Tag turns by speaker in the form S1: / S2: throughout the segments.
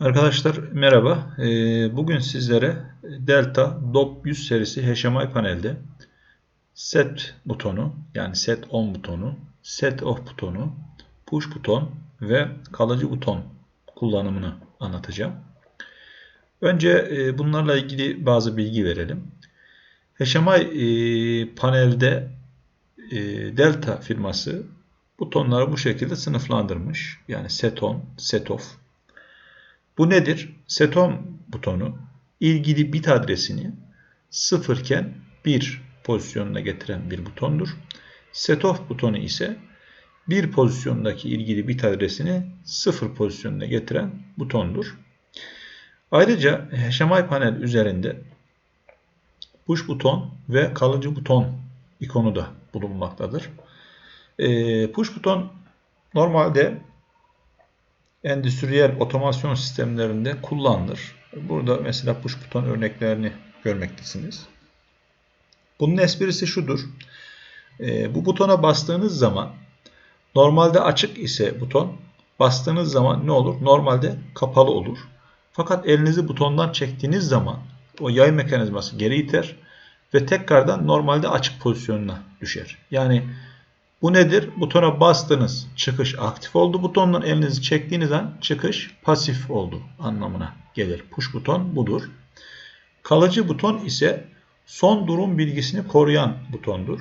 S1: Arkadaşlar merhaba. Ee, Bugün sizlere Delta DOP 100 serisi HMI panelde set butonu yani set on butonu, set off butonu, push buton ve kalıcı buton kullanımını anlatacağım. Önce e, bunlarla ilgili bazı bilgi verelim. HMI e, panelde e, Delta firması butonları bu şekilde sınıflandırmış. Yani set on, set off, bu nedir? Setom butonu ilgili bit adresini sıfırken 1 pozisyonuna getiren bir butondur. Setoff butonu ise bir pozisyondaki ilgili bit adresini sıfır pozisyonuna getiren butondur. Ayrıca HMI panel üzerinde push buton ve kalıcı buton ikonu da bulunmaktadır. Ee, push buton normalde endüstriyel otomasyon sistemlerinde kullanılır. Burada mesela push buton örneklerini görmektesiniz. Bunun esprisi şudur. E, bu butona bastığınız zaman normalde açık ise buton bastığınız zaman ne olur? Normalde kapalı olur. Fakat elinizi butondan çektiğiniz zaman o yay mekanizması geri iter ve tekrardan normalde açık pozisyonuna düşer. Yani bu nedir? Butona bastınız. Çıkış aktif oldu. Butondan elinizi çektiğiniz an çıkış pasif oldu anlamına gelir. Push buton budur. Kalıcı buton ise son durum bilgisini koruyan butondur.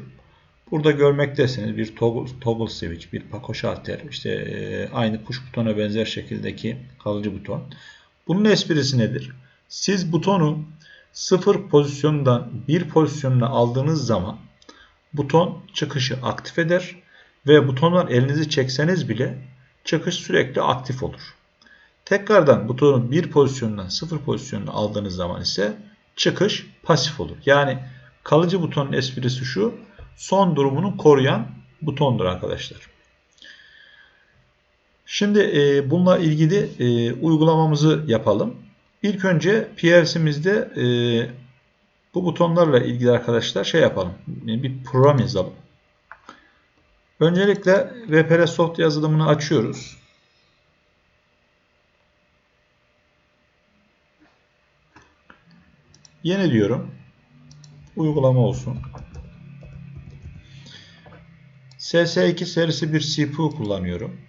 S1: Burada görmektesiniz bir toggle, toggle switch, bir pako şalter, işte e, aynı push butona benzer şekildeki kalıcı buton. Bunun esprisi nedir? Siz butonu sıfır pozisyondan bir pozisyonuna aldığınız zaman buton çıkışı aktif eder ve butondan elinizi çekseniz bile çıkış sürekli aktif olur. Tekrardan butonu bir pozisyondan sıfır pozisyonuna aldığınız zaman ise çıkış pasif olur. Yani kalıcı butonun esprisi şu son durumunu koruyan butondur arkadaşlar. Şimdi e, bununla ilgili e, uygulamamızı yapalım. İlk önce PLC'mizde e, bu butonlarla ilgili arkadaşlar şey yapalım. Bir program yazalım. Öncelikle VPRS Soft yazılımını açıyoruz. Yeni diyorum. Uygulama olsun. SS2 serisi bir CPU kullanıyorum.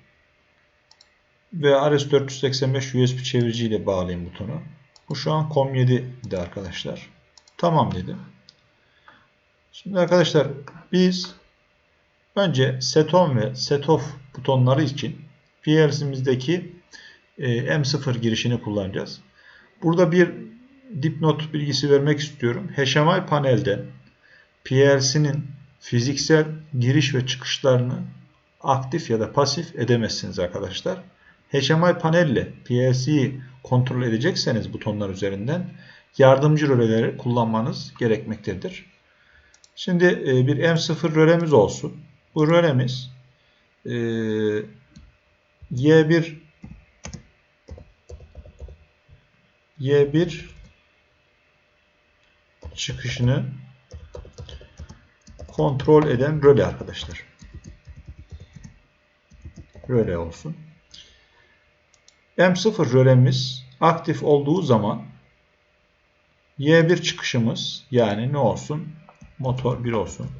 S1: Ve RS485 USB çevirici ile bağlayayım butonu. Bu şu an COM7'de arkadaşlar. Tamam dedim. Şimdi arkadaşlar biz önce set on ve set off butonları için PLC'mizdeki e, M0 girişini kullanacağız. Burada bir dipnot bilgisi vermek istiyorum. HMI panelde PLC'nin fiziksel giriş ve çıkışlarını aktif ya da pasif edemezsiniz arkadaşlar. HMI panelle PLC'yi kontrol edecekseniz butonlar üzerinden yardımcı röleleri kullanmanız gerekmektedir. Şimdi e, bir M0 rölemiz olsun. Bu rölemiz e, Y1 Y1 çıkışını kontrol eden röle arkadaşlar. Röle olsun. M0 rölemiz aktif olduğu zaman Y1 çıkışımız yani ne olsun? Motor 1 olsun.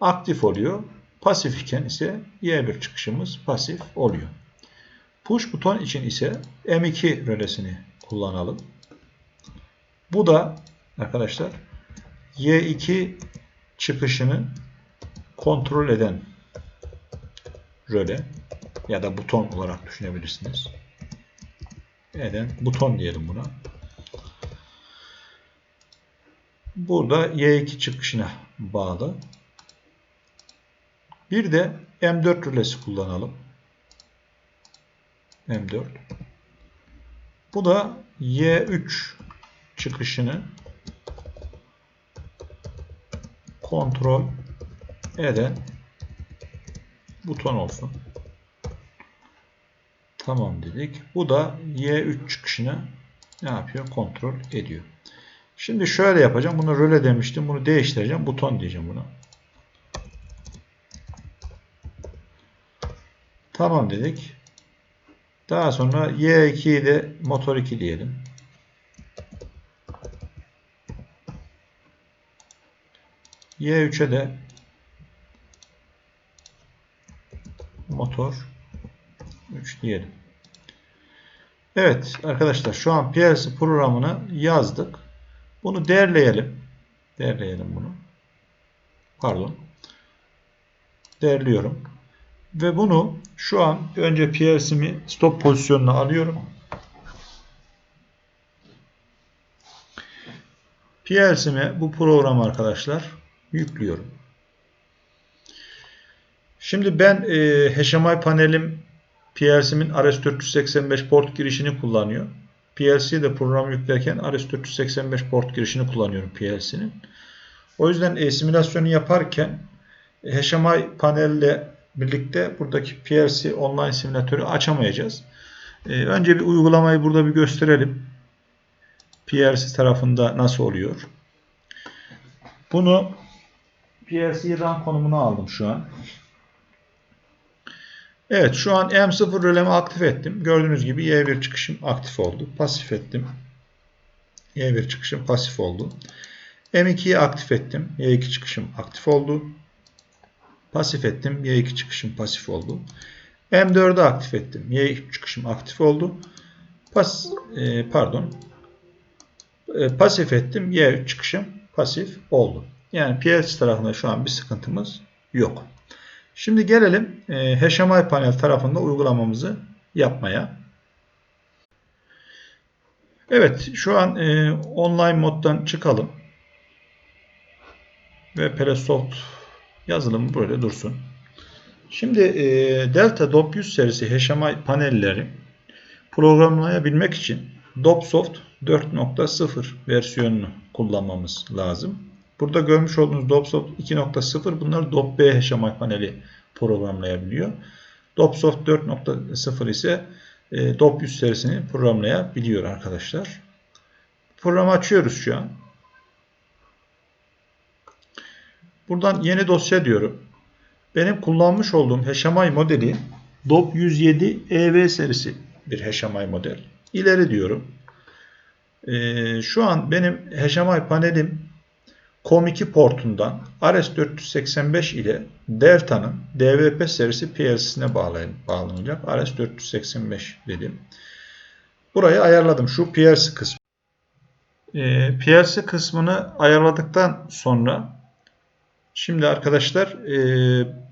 S1: Aktif oluyor. Pasif iken ise Y1 çıkışımız pasif oluyor. Push buton için ise M2 rölesini kullanalım. Bu da arkadaşlar Y2 çıkışını kontrol eden röle ya da buton olarak düşünebilirsiniz eden buton diyelim buna. Burada Y2 çıkışına bağlı. Bir de M4 rölesi kullanalım. M4. Bu da Y3 çıkışını kontrol eden buton olsun. Tamam dedik. Bu da Y3 çıkışını ne yapıyor? Kontrol ediyor. Şimdi şöyle yapacağım. Bunu röle demiştim. Bunu değiştireceğim. Buton diyeceğim buna. Tamam dedik. Daha sonra Y2'yi de motor 2 diyelim. Y3'e de motor 3 diyelim. Evet arkadaşlar şu an PLC programını yazdık. Bunu derleyelim. Derleyelim bunu. Pardon. Derliyorum. Ve bunu şu an önce PLC'mi stop pozisyonuna alıyorum. PLC'me bu programı arkadaşlar yüklüyorum. Şimdi ben e, HMI panelim PLC'min RS485 port girişini kullanıyor. PLC de program yüklerken RS485 port girişini kullanıyorum PLC'nin. O yüzden e, simülasyonu yaparken HMI panelle birlikte buradaki PLC online simülatörü açamayacağız. E, önce bir uygulamayı burada bir gösterelim. PLC tarafında nasıl oluyor? Bunu PLC RAM konumuna aldım şu an. Evet şu an M0 rölemi aktif ettim. Gördüğünüz gibi Y1 çıkışım aktif oldu. Pasif ettim. Y1 çıkışım pasif oldu. M2'yi aktif ettim. Y2 çıkışım aktif oldu. Pasif ettim. Y2 çıkışım pasif oldu. M4'ü aktif ettim. Y2 çıkışım aktif oldu. Pas, e, pardon. E, pasif ettim. Y3 çıkışım pasif oldu. Yani PLC tarafında şu an bir sıkıntımız yok. Şimdi gelelim e, HMI panel tarafında uygulamamızı yapmaya. Evet şu an e, online moddan çıkalım. Ve Pelesoft yazılımı böyle dursun. Şimdi e, Delta DOP 100 serisi HMI panelleri programlayabilmek için DOPSoft 4.0 versiyonunu kullanmamız lazım. Burada görmüş olduğunuz DOPSoft 2.0 bunlar DOP-B HMI paneli programlayabiliyor. DOPSoft 4.0 ise e, DOP 100 serisini programlayabiliyor arkadaşlar. Programı açıyoruz şu an. Buradan yeni dosya diyorum. Benim kullanmış olduğum HMI modeli DOP 107 EV serisi bir HMI model. İleri diyorum. Ee, şu an benim HMI panelim COM2 portundan RS485 ile Delta'nın DVP serisi PLC'sine bağlanacak. RS485 dedim. Burayı ayarladım. Şu PLC kısmı. E, PLC kısmını ayarladıktan sonra şimdi arkadaşlar e,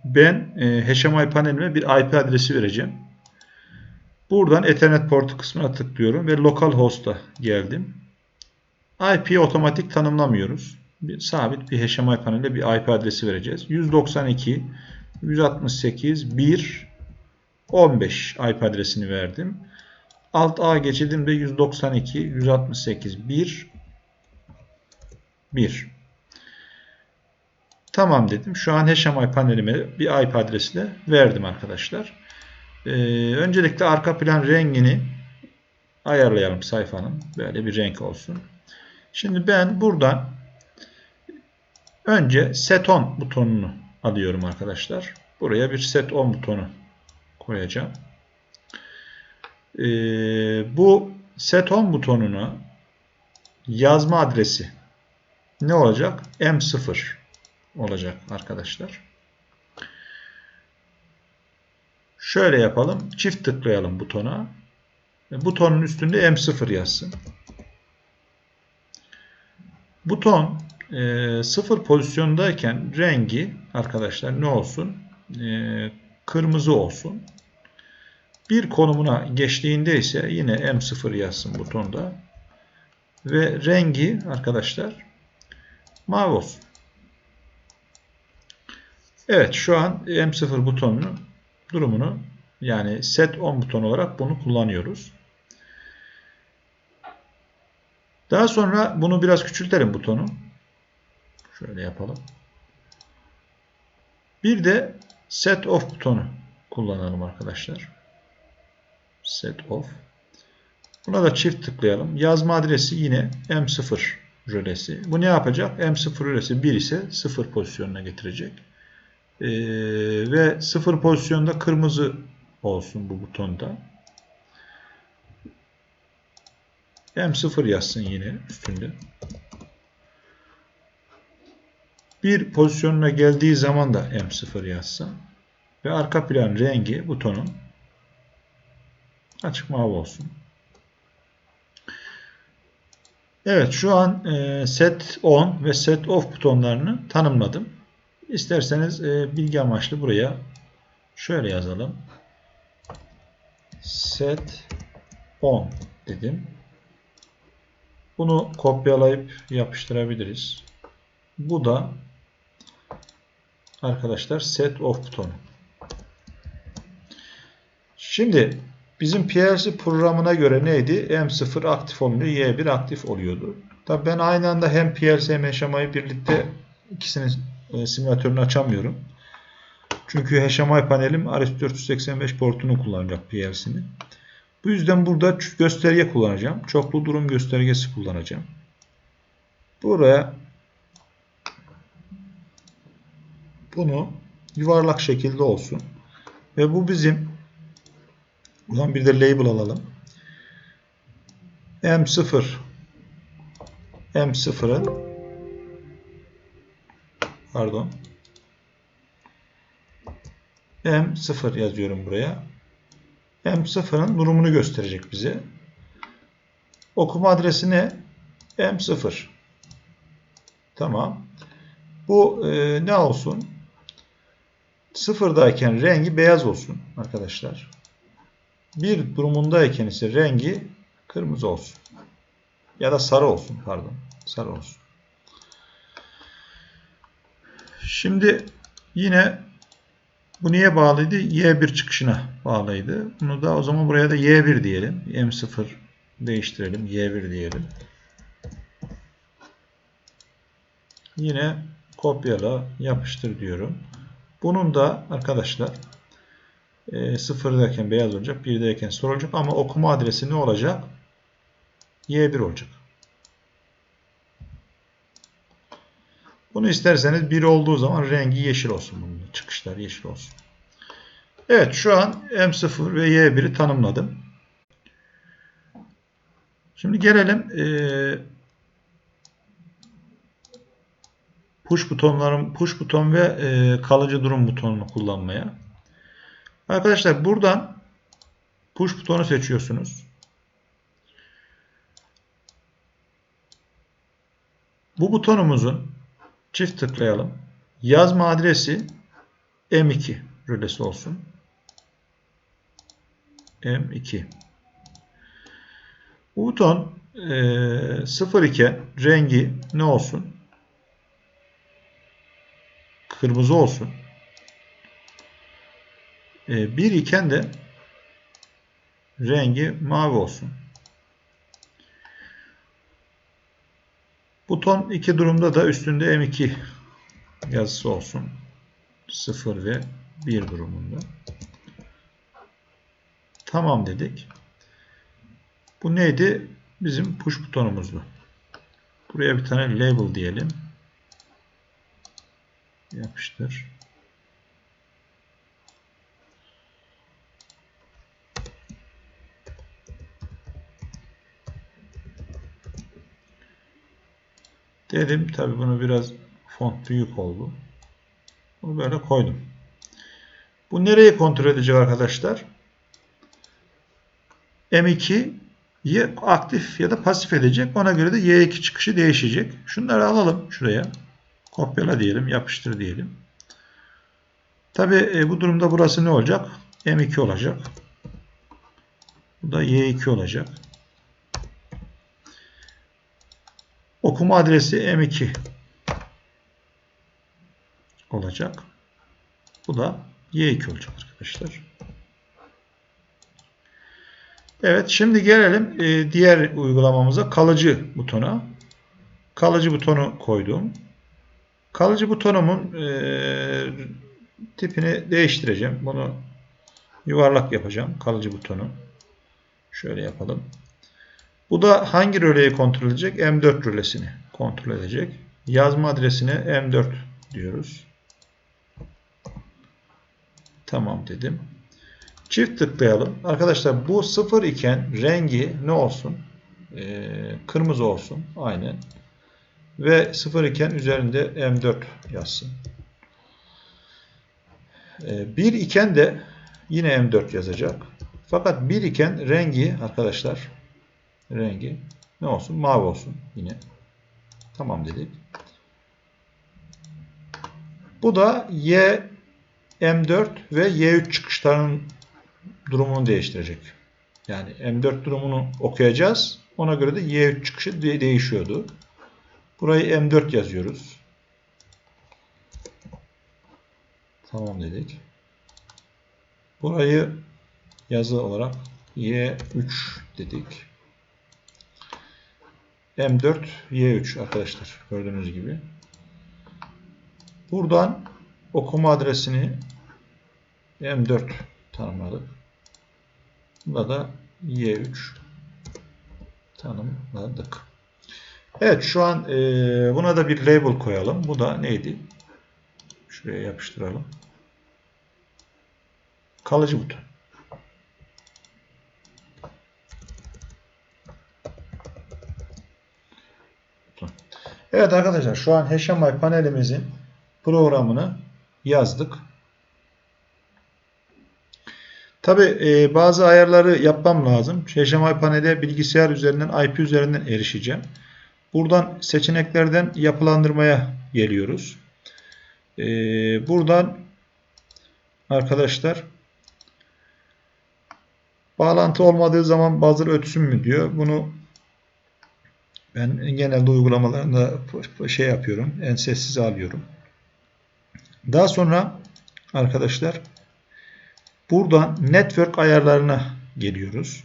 S1: ben e, HMI panelime bir IP adresi vereceğim. Buradan Ethernet portu kısmına tıklıyorum ve localhost'a geldim. IP'yi otomatik tanımlamıyoruz bir sabit bir HMI panelde bir IP adresi vereceğiz. 192 168 1 15 IP adresini verdim. Alt A geçirdim de 192 168 1 1 Tamam dedim. Şu an HMI panelime bir IP adresi de verdim arkadaşlar. Ee, öncelikle arka plan rengini ayarlayalım sayfanın. Böyle bir renk olsun. Şimdi ben buradan Önce set on butonunu alıyorum arkadaşlar. Buraya bir set on butonu koyacağım. Ee, bu set on butonunu yazma adresi ne olacak? M0 olacak arkadaşlar. Şöyle yapalım. Çift tıklayalım butona. Butonun üstünde M0 yazsın. Buton e, sıfır pozisyondayken rengi arkadaşlar ne olsun? E, kırmızı olsun. Bir konumuna geçtiğinde ise yine M0 yazsın butonda. Ve rengi arkadaşlar mavi olsun. Evet şu an M0 butonunun durumunu yani set on buton olarak bunu kullanıyoruz. Daha sonra bunu biraz küçültelim butonu. Şöyle yapalım. Bir de set off butonu kullanalım arkadaşlar. Set off. Buna da çift tıklayalım. Yazma adresi yine M0 rölesi. Bu ne yapacak? M0 rölesi 1 ise 0 pozisyonuna getirecek. Ee, ve 0 pozisyonda kırmızı olsun bu butonda. M0 yazsın yine üstünde. Bir pozisyonuna geldiği zaman da M0 yazsın. Ve arka plan rengi butonun açık mavi olsun. Evet şu an e, set on ve set off butonlarını tanımladım. İsterseniz e, bilgi amaçlı buraya şöyle yazalım. Set on dedim. Bunu kopyalayıp yapıştırabiliriz. Bu da arkadaşlar set off butonu. Şimdi bizim PLC programına göre neydi? M0 aktif oluyor, Y1 aktif oluyordu. Tabii ben aynı anda hem PLC hem HMI'yi birlikte ikisinin e, simülatörünü açamıyorum. Çünkü HMI panelim RS485 portunu kullanacak PLC'nin. Bu yüzden burada gösterge kullanacağım. Çoklu durum göstergesi kullanacağım. Buraya bunu yuvarlak şekilde olsun. Ve bu bizim buradan bir de label alalım. M0 M0'ın pardon M0 yazıyorum buraya. M0'ın durumunu gösterecek bize. Okuma adresi ne? M0. Tamam. Bu e, ne olsun? Sıfırdayken rengi beyaz olsun arkadaşlar. Bir durumundayken ise rengi kırmızı olsun. Ya da sarı olsun pardon. Sarı olsun. Şimdi yine bu niye bağlıydı? Y1 çıkışına bağlıydı. Bunu da o zaman buraya da Y1 diyelim. M0 değiştirelim. Y1 diyelim. Yine kopyala, yapıştır diyorum. Bunun da arkadaşlar e, sıfırdayken beyaz olacak, birdeyken sarı olacak ama okuma adresi ne olacak? Y1 olacak. Bunu isterseniz 1 olduğu zaman rengi yeşil olsun bunun. Çıkışlar yeşil olsun. Evet şu an M0 ve Y1'i tanımladım. Şimdi gelelim e, push butonlarım push buton ve e, kalıcı durum butonunu kullanmaya. Arkadaşlar buradan push butonu seçiyorsunuz. Bu butonumuzun çift tıklayalım. Yazma adresi M2 rölesi olsun. M2. Bu buton e, 0 iken rengi ne olsun? Kırmızı olsun. E, 1 iken de rengi mavi olsun. Buton iki durumda da üstünde M2 yazısı olsun. 0 ve 1 durumunda. Tamam dedik. Bu neydi? Bizim push butonumuzdu. Buraya bir tane label diyelim. Yapıştır. Dedim tabi bunu biraz font büyük oldu. Bunu böyle koydum. Bu nereyi kontrol edecek arkadaşlar? M2'yi aktif ya da pasif edecek. Ona göre de Y2 çıkışı değişecek. Şunları alalım şuraya. Kopyala diyelim, yapıştır diyelim. Tabi e, bu durumda burası ne olacak? M2 olacak. Bu da Y2 olacak. Okuma adresi M2 olacak. Bu da Y2 olacak arkadaşlar. Evet şimdi gelelim e, diğer uygulamamıza kalıcı butona. Kalıcı butonu koydum. Kalıcı butonumun e, tipini değiştireceğim. Bunu yuvarlak yapacağım. Kalıcı butonu. Şöyle yapalım. Bu da hangi röleyi kontrol edecek? M4 rölesini kontrol edecek. Yazma adresine M4 diyoruz. Tamam dedim. Çift tıklayalım. Arkadaşlar bu sıfır iken rengi ne olsun? Ee, kırmızı olsun. Aynen. Ve 0 iken üzerinde M4 yazsın. Ee, 1 iken de yine M4 yazacak. Fakat 1 iken rengi arkadaşlar rengi ne olsun? Mavi olsun yine. Tamam dedik. Bu da Y M4 ve Y3 çıkışlarının durumunu değiştirecek. Yani M4 durumunu okuyacağız. Ona göre de Y3 çıkışı de değişiyordu. Burayı M4 yazıyoruz. Tamam dedik. Burayı yazı olarak Y3 dedik. M4 Y3 arkadaşlar gördüğünüz gibi. Buradan okuma adresini M4 tanımladık. Bunda da Y3 tanımladık. Evet şu an e, buna da bir label koyalım. Bu da neydi? Şuraya yapıştıralım. Kalıcı buton. Evet arkadaşlar şu an HMI panelimizin programını yazdık. Tabi e, bazı ayarları yapmam lazım. HMI panele bilgisayar üzerinden IP üzerinden erişeceğim. Buradan seçeneklerden yapılandırmaya geliyoruz. E, buradan arkadaşlar bağlantı olmadığı zaman buzzer ötsün mü diyor. Bunu ben genelde uygulamalarında şey yapıyorum. En sessiz alıyorum. Daha sonra arkadaşlar buradan network ayarlarına geliyoruz.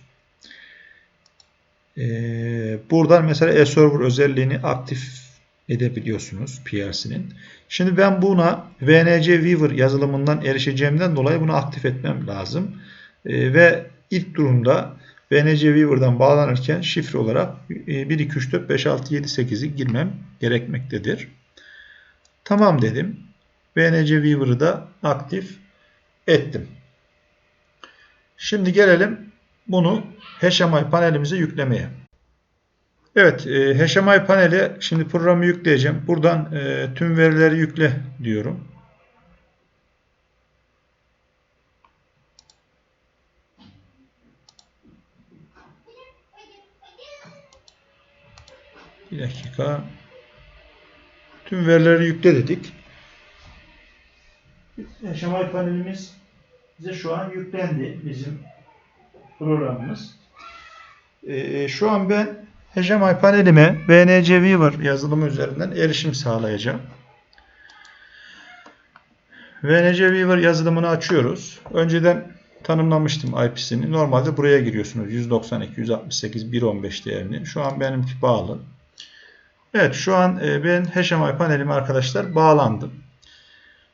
S1: Ee, buradan mesela e-server özelliğini aktif edebiliyorsunuz PLC'nin. Şimdi ben buna VNC Weaver yazılımından erişeceğimden dolayı bunu aktif etmem lazım. Ee, ve ilk durumda VNC Weaver'dan bağlanırken şifre olarak 1, 2, 3, 4, 5, 6, 7, 8'i girmem gerekmektedir. Tamam dedim. VNC Weaver'ı da aktif ettim. Şimdi gelelim bunu HMI panelimize yüklemeye. Evet, e, HMI paneli şimdi programı yükleyeceğim. Buradan e, tüm verileri yükle diyorum. Bir dakika. Tüm verileri yükle dedik. HMI panelimiz bize şu an yüklendi. Bizim programımız. Ee, şu an ben HMI panelime VNC Weaver yazılımı üzerinden erişim sağlayacağım. VNC Weaver yazılımını açıyoruz. Önceden tanımlamıştım IP'sini. Normalde buraya giriyorsunuz. 192, 168, 115 değerini. Şu an benimki bağlı. Evet şu an e, ben HMI panelim arkadaşlar bağlandım.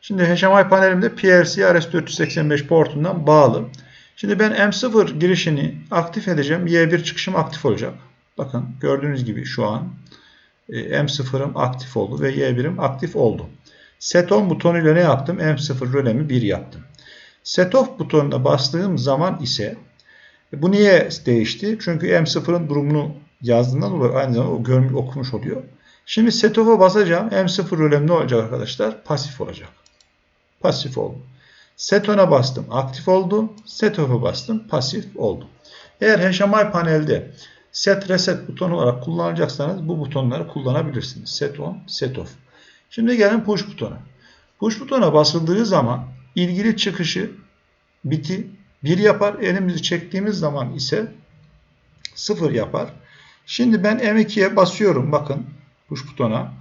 S1: Şimdi HMI panelimde PLC RS485 portundan bağlı. Şimdi ben M0 girişini aktif edeceğim. Y1 çıkışım aktif olacak. Bakın gördüğünüz gibi şu an e, M0'ım aktif oldu ve Y1'im aktif oldu. Set on butonuyla ne yaptım? M0 rölemi 1 yaptım. Set off butonuna bastığım zaman ise bu niye değişti? Çünkü M0'ın durumunu yazdığından dolayı aynı zamanda o görmüş okumuş oluyor. Şimdi set off'a basacağım. M0 rölem ne olacak arkadaşlar? Pasif olacak. Pasif oldu. Set on'a bastım. Aktif oldu. Set off'a bastım. Pasif oldu. Eğer HMI panelde set reset butonu olarak kullanacaksanız bu butonları kullanabilirsiniz. Set on, set off. Şimdi gelin push butonu. Push butona basıldığı zaman ilgili çıkışı biti 1 yapar. Elimizi çektiğimiz zaman ise 0 yapar. Şimdi ben M2'ye basıyorum. Bakın push butona.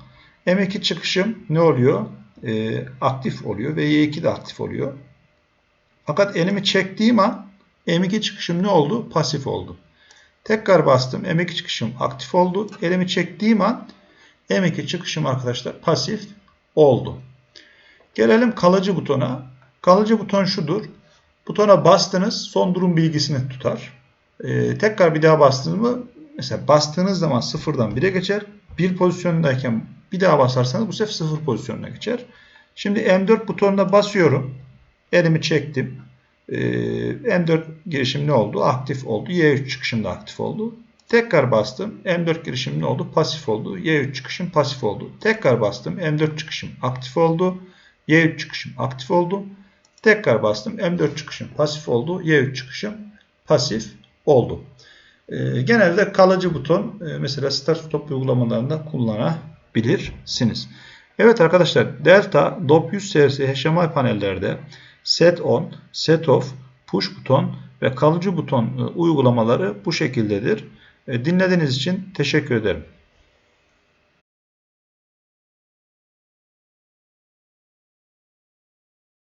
S1: M2 çıkışım ne oluyor? Ee, aktif oluyor ve Y2 de aktif oluyor. Fakat elimi çektiğim an M2 çıkışım ne oldu? Pasif oldu. Tekrar bastım. M2 çıkışım aktif oldu. Elimi çektiğim an M2 çıkışım arkadaşlar pasif oldu. Gelelim kalıcı butona. Kalıcı buton şudur. Butona bastınız son durum bilgisini tutar. Ee, tekrar bir daha bastınız mı mesela bastığınız zaman sıfırdan 1'e geçer. Bir pozisyondayken bir daha basarsanız bu sefer sıfır pozisyonuna geçer. Şimdi M4 butonuna basıyorum. Elimi çektim. Ee, M4 girişim ne oldu? Aktif oldu. Y3 çıkışım da aktif oldu. Tekrar bastım. M4 girişim ne oldu? Pasif oldu. Y3 çıkışım pasif oldu. Tekrar bastım. M4 çıkışım aktif oldu. Y3 çıkışım aktif oldu. Tekrar bastım. M4 çıkışım pasif oldu. Y3 çıkışım pasif oldu. Ee, genelde kalıcı buton e, mesela start stop uygulamalarında kullanabilirsiniz. Evet arkadaşlar Delta DOP 100 serisi HMI panellerde set on, set off, push buton ve kalıcı buton e, uygulamaları bu şekildedir. E, dinlediğiniz için teşekkür ederim.